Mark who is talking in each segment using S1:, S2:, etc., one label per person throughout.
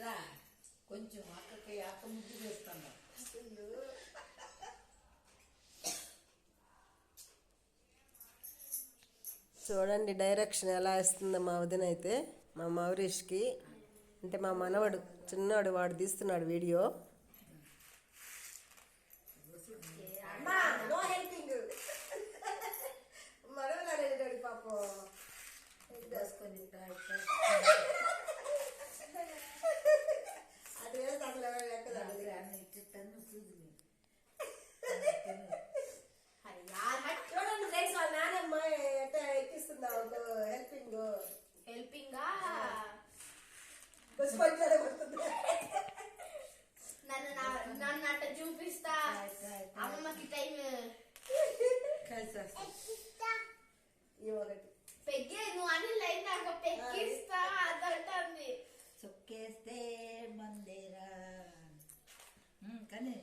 S1: ఇట్రా కొంచెం అక్కకి అక్క ముద్దు చేస్తాను
S2: చూడండి డైరెక్షన్ ఎలా ఇస్తుందో మా వదిన అయితే మా మౌరీష్కి. అంటే మా మనవడు చిన్నవాడు వాడు తీస్తున్నాడు వీడియో
S1: ఇట్రా ఇట్రా దగ్గర అన్ని ఇట్టిస్తాను చూడు
S2: చూడండి ఫ్రెండ్స్ వాళ్ళ నానమ్మ ఎట్లా ఎక్కిస్తుందా హెల్పింగ్
S3: హెల్పింగ్ నన్ను నన్ను అట్ట చూపిస్తా. అమ్మమ్మకి టైం పెగ్గే నువ్వు అని లైన్ నాకు పెగ్గిస్తా. అదంటుంది.
S1: చొక్కేస్తే మందేరా. కానీ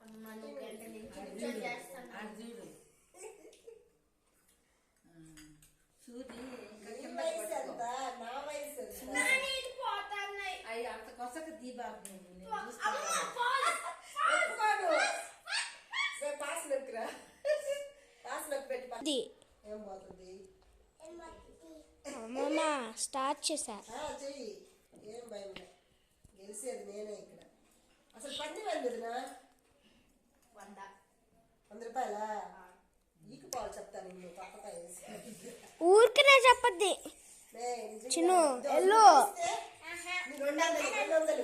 S3: అమ్మ నువ్వు గంట నుంచి చేస్తాను
S1: ఆడు చూడు ఉమ్, సూది ఇంకా కింద
S2: నా వయసు
S3: నాని ఇది పోతున్నాయి
S1: అయ్యి అంత కొసక దీబాకు నువ్వు నేను
S3: అమ్మ
S1: చూస్తాను
S3: పోదు.
S2: ఒప్పుకోను పాస్ నొక్కిరా. పాస్ నొక్కి పెట్టి ఏం పోతుంది?
S4: అమ్మమ్మ స్టార్ట్ చేశా.
S2: ఆ, చెయ్యి. ఏం భయం. గెలిచేది నేనే ఇక్కడ. అసలు పని వందినా
S3: వంద.
S2: వంద రూపాయలా? ఈకు పాలు చెప్తాను నువ్వు పక్కపై
S4: ఊరికనే చెప్పద్ది. చిన్ను, ఎల్లు.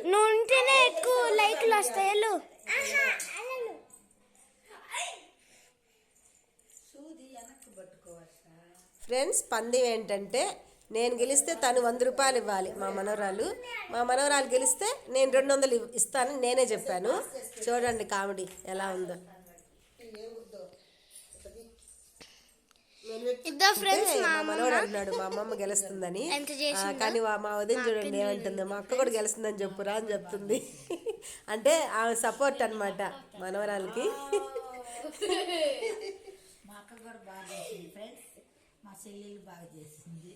S4: నువ్వు ఉంటేనే ఎక్కువ లైక్లు వస్తాయి
S2: ఫ్రెండ్స్ పందెం ఏంటంటే నేను గెలిస్తే తను వంద రూపాయలు ఇవ్వాలి మా మనవరాలు మా మనవరాలు గెలిస్తే నేను రెండు వందలు ఇవ్- ఇస్తానని నేనే చెప్పాను. చూడండి కామెడీ ఎలా ఉందో.
S4: ఫ్రెండ్స్ మా
S2: మా మనవడు అంటున్నాడు మా అమ్మమ్మ గెలుస్తుందని? కానీ వా- మా వదిన చూడండి ఏమంటుంది మా అక్క కూడా గెలుస్తుందని చెప్పురా అని చెప్తుంది. అంటే ఆమె సపోర్ట్ అన్నమాట మనవరాలకి.
S1: మా అక్క కూడా బాగా చేసింది ఫ్రెండ్స్ మా చెల్లెలు బాగా చేసింది.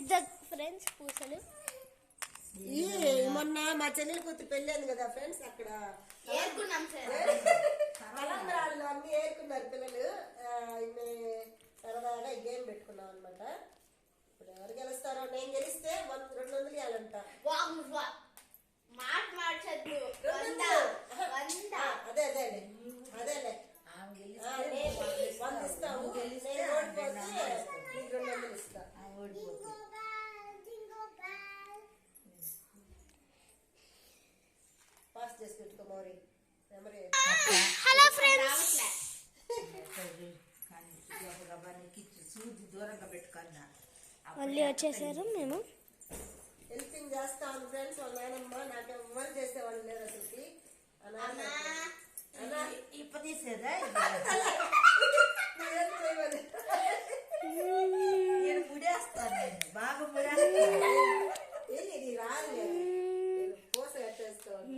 S4: ఇద్దరు ఫ్రెండ్స్ పూసలు.
S2: మొన్న మా చెల్లెలు కూతురు పెళ్ళి అయింది కదా ఫ్రెండ్స్ అక్కడ.
S3: ఏరుకున్నాం సార్.
S2: తలంబ్రాలు అన్ని ఏరుకున్నారు పిల్లలు. ఇన్ని సరదాగా గేమ్ పెట్టుకున్నాం అనమాట ఇప్పుడు ఎవరు గెలుస్తారో నేను గెలిస్తే రెండు వందలు ఇవ్వాలంట
S3: వా- మాట మార్చద్దు.
S2: రెండు
S3: వంద. వంద.
S2: అదే అదే అదే. అదేలే
S1: వంద
S2: నేను
S1: రెండు
S2: ఓడిపోతే
S1: వందలు ఇస్తావు.
S2: నీకు రెండు వందలు ఇస్తా
S1: ఆ ఓడిపోతే
S2: పాస్ చేసి పెట్టుకో మౌరి మెమరీ
S4: హలో ఫ్రెండ్స్
S1: కానీ సూది దూరంగా పెట్టుకున్నా
S4: మళ్ళీ వచ్చేసారు మేము.
S2: హెల్పింగ్ చేస్తాను ఫ్రెండ్స్ వాళ్ళ నాయనమ్మ నాకు ఎవరు చేసేవాళ్ళు లేరు అసలుకి. ఆ నాన్న అన్నా.
S1: ఇప్ప తీసేదా
S2: నువ్వేం చేయమని
S1: నేను ముడేస్తాను నేను బాగా ముడేస్తాను
S2: ఏంటి ఇది రాదు పూస కట్టేసుకోవాలి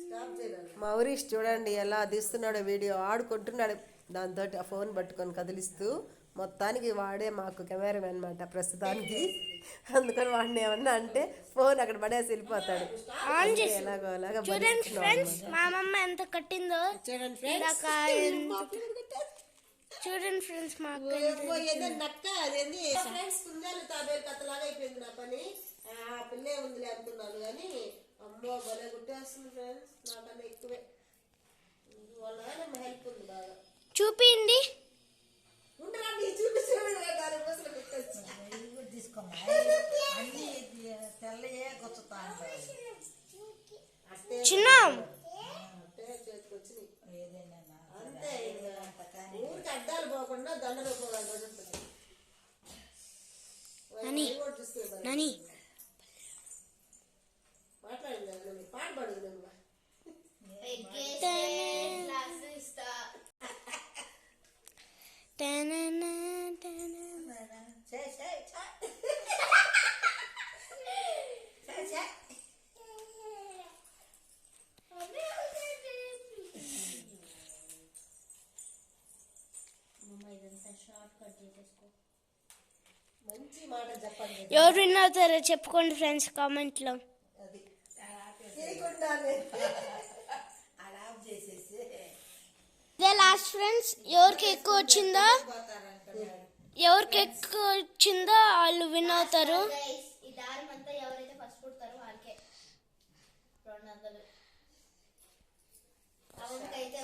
S2: స్టాప్ చేయాలి మౌరీష్ చూడండి ఎలా తీస్తున్నాడో వీడియో ఆడుకుంటున్నాడు. దాంతో ఆ ఫోన్ పట్టుకొని కదిలిస్తూ మొత్తానికి వాడే మాకు కెమెరామెన్ అనమాట ప్రస్తుతానికి. అందుకని వాడిని ఏమన్నా అంటే ఫోన్ అక్కడ పడేసి వెళ్ళిపోతాడు.
S4: ఆన్ చేసి
S2: ఎలాగో అలాగా
S4: చూడండి ఫ్రెండ్స్. మా అమ్మమ్మ ఎంత కట్టిందో.
S2: చూడండి
S4: ఫ్రెండ్స్ మా అక్క
S2: ఫ్రెండ్స్ కుందేలు తాబేలు కథలాగా అయిపోయింది నా పని. ఆ పిల్లే ఉందిలే అనుకున్నాను కానీ అమ్మో భలే గుట్టేస్తుంది ఫ్రెండ్స్ నాకన్నా ఎక్కువే. వాళ్ళ హెల్ప్ ఉంది బాగా. ఉండరా నీ
S1: తీసుకోమ్మా. అన్ని తెల్లయే గుచ్చుతా
S2: అట్టే
S4: చిన్న.
S2: అంతే ఊరికి అడ్డాలు పోకుండా దండ రూపాయలు రోజులు
S4: నాని. ఎవరు విన్ అవుతారో చెప్పుకోండి ఫ్రెండ్స్ కామెంట్లో.
S1: లో.
S4: ఇదే లాస్ట్ ఫ్రెండ్స్ ఎవరికి ఎక్కువ వచ్చిందో ఎవరికి ఎక్కువ వచ్చిందో వాళ్ళు విన్ అవుతారు.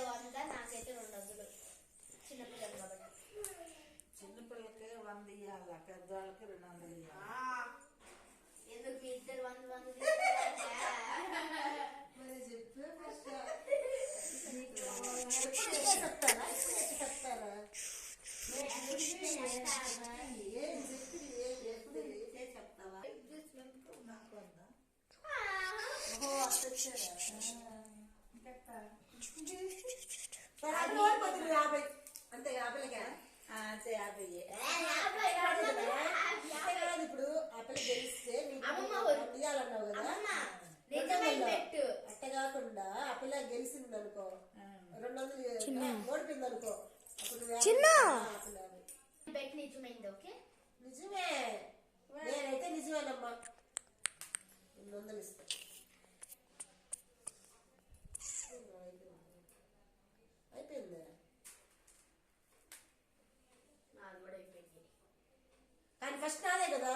S3: వంద నాకైతే
S2: అంతే యాభైలకే
S1: అంతే యాభై
S2: ఇప్పుడు
S3: అప్పలు
S2: తెలిస్తే
S3: ఇవ్వాలన్నావు
S2: అట్ట కాకుండా అప్పలా గెలిచింది అనుకో రెండు వందలు ఓడిపోయింది అనుకో
S4: చిన్న
S2: నిజమే. నేనైతే నిజమేనమ్మా. రెండు వందలు ఇస్తా. కష్టాలే కదా.